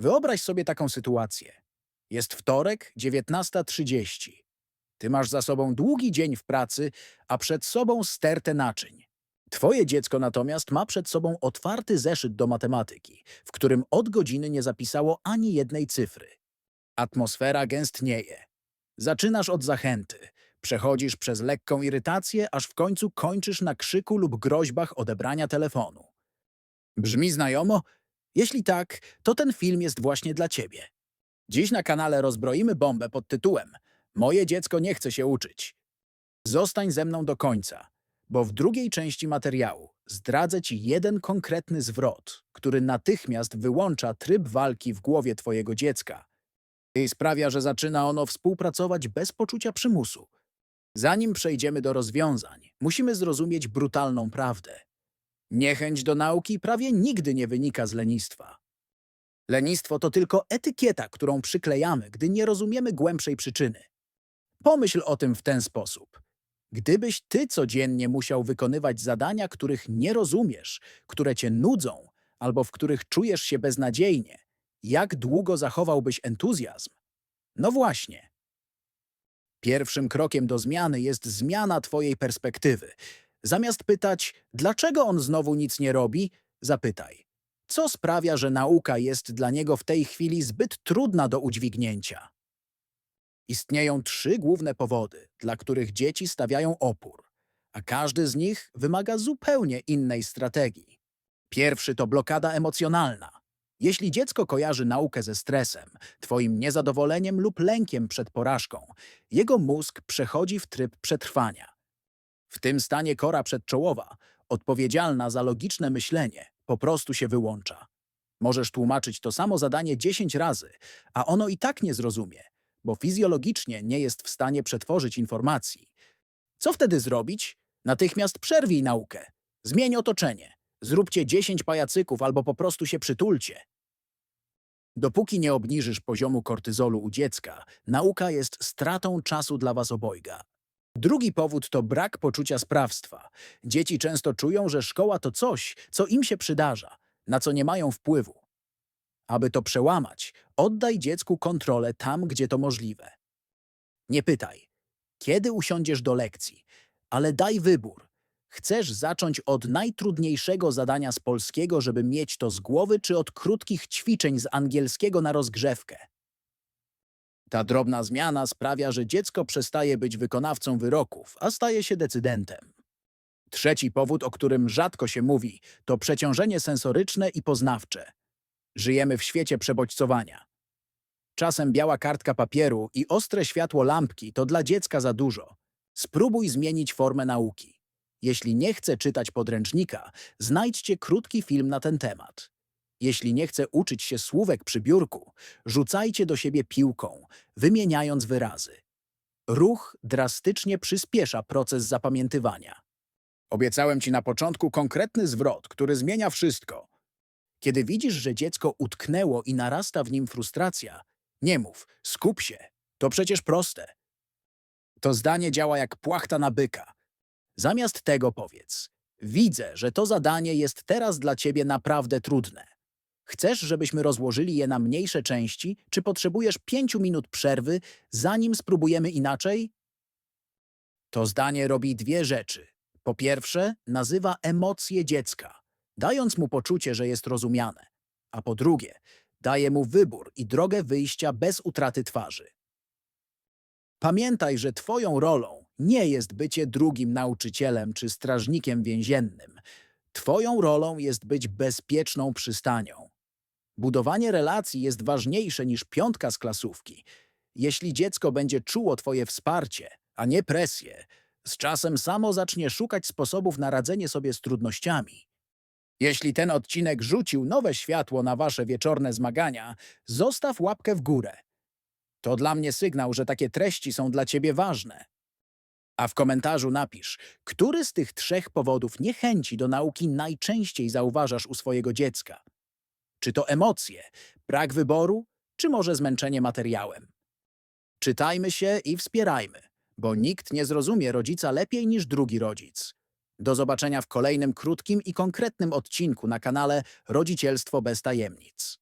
Wyobraź sobie taką sytuację. Jest wtorek, 19.30. Ty masz za sobą długi dzień w pracy, a przed sobą stertę naczyń. Twoje dziecko natomiast ma przed sobą otwarty zeszyt do matematyki, w którym od godziny nie zapisało ani jednej cyfry. Atmosfera gęstnieje. Zaczynasz od zachęty. Przechodzisz przez lekką irytację, aż w końcu kończysz na krzyku lub groźbach odebrania telefonu. Brzmi znajomo? Jeśli tak, to ten film jest właśnie dla ciebie. Dziś na kanale rozbroimy bombę pod tytułem Moje dziecko nie chce się uczyć. Zostań ze mną do końca, bo w drugiej części materiału zdradzę ci jeden konkretny zwrot, który natychmiast wyłącza tryb walki w głowie twojego dziecka i sprawia, że zaczyna ono współpracować bez poczucia przymusu. Zanim przejdziemy do rozwiązań, musimy zrozumieć brutalną prawdę. Niechęć do nauki prawie nigdy nie wynika z lenistwa. Lenistwo to tylko etykieta, którą przyklejamy, gdy nie rozumiemy głębszej przyczyny. Pomyśl o tym w ten sposób. Gdybyś ty codziennie musiał wykonywać zadania, których nie rozumiesz, które cię nudzą albo w których czujesz się beznadziejnie, jak długo zachowałbyś entuzjazm? No właśnie. Pierwszym krokiem do zmiany jest zmiana twojej perspektywy. Zamiast pytać, dlaczego on znowu nic nie robi, zapytaj, co sprawia, że nauka jest dla niego w tej chwili zbyt trudna do udźwignięcia? Istnieją trzy główne powody, dla których dzieci stawiają opór, a każdy z nich wymaga zupełnie innej strategii. Pierwszy to blokada emocjonalna. Jeśli dziecko kojarzy naukę ze stresem, twoim niezadowoleniem lub lękiem przed porażką, jego mózg przechodzi w tryb przetrwania. W tym stanie kora przedczołowa, odpowiedzialna za logiczne myślenie, po prostu się wyłącza. Możesz tłumaczyć to samo zadanie 10 razy, a ono i tak nie zrozumie, bo fizjologicznie nie jest w stanie przetworzyć informacji. Co wtedy zrobić? Natychmiast przerwij naukę. Zmień otoczenie. Zróbcie 10 pajacyków albo po prostu się przytulcie. Dopóki nie obniżysz poziomu kortyzolu u dziecka, nauka jest stratą czasu dla was obojga. Drugi powód to brak poczucia sprawstwa. Dzieci często czują, że szkoła to coś, co im się przydarza, na co nie mają wpływu. Aby to przełamać, oddaj dziecku kontrolę tam, gdzie to możliwe. Nie pytaj, kiedy usiądziesz do lekcji, ale daj wybór. Chcesz zacząć od najtrudniejszego zadania z polskiego, żeby mieć to z głowy, czy od krótkich ćwiczeń z angielskiego na rozgrzewkę? Ta drobna zmiana sprawia, że dziecko przestaje być wykonawcą wyroków, a staje się decydentem. Trzeci powód, o którym rzadko się mówi, to przeciążenie sensoryczne i poznawcze. Żyjemy w świecie przebodźcowania. Czasem biała kartka papieru i ostre światło lampki to dla dziecka za dużo. Spróbuj zmienić formę nauki. Jeśli nie chce czytać podręcznika, znajdźcie krótki film na ten temat. Jeśli nie chce uczyć się słówek przy biurku, rzucajcie do siebie piłką, wymieniając wyrazy. Ruch drastycznie przyspiesza proces zapamiętywania. Obiecałem ci na początku konkretny zwrot, który zmienia wszystko. Kiedy widzisz, że dziecko utknęło i narasta w nim frustracja, nie mów, skup się. To przecież proste. To zdanie działa jak płachta na byka. Zamiast tego powiedz: Widzę, że to zadanie jest teraz dla ciebie naprawdę trudne. Chcesz, żebyśmy rozłożyli je na mniejsze części, czy potrzebujesz pięciu minut przerwy, zanim spróbujemy inaczej? To zdanie robi dwie rzeczy. Po pierwsze, nazywa emocje dziecka, dając mu poczucie, że jest rozumiane. A po drugie, daje mu wybór i drogę wyjścia bez utraty twarzy. Pamiętaj, że twoją rolą nie jest bycie drugim nauczycielem czy strażnikiem więziennym. Twoją rolą jest być bezpieczną przystanią. Budowanie relacji jest ważniejsze niż piątka z klasówki. Jeśli dziecko będzie czuło twoje wsparcie, a nie presję, z czasem samo zacznie szukać sposobów na radzenie sobie z trudnościami. Jeśli ten odcinek rzucił nowe światło na wasze wieczorne zmagania, zostaw łapkę w górę. To dla mnie sygnał, że takie treści są dla ciebie ważne. A w komentarzu napisz, który z tych trzech powodów niechęci do nauki najczęściej zauważasz u swojego dziecka. Czy to emocje, brak wyboru, czy może zmęczenie materiałem? Czytajmy się i wspierajmy, bo nikt nie zrozumie rodzica lepiej niż drugi rodzic. Do zobaczenia w kolejnym krótkim i konkretnym odcinku na kanale Rodzicielstwo bez tajemnic.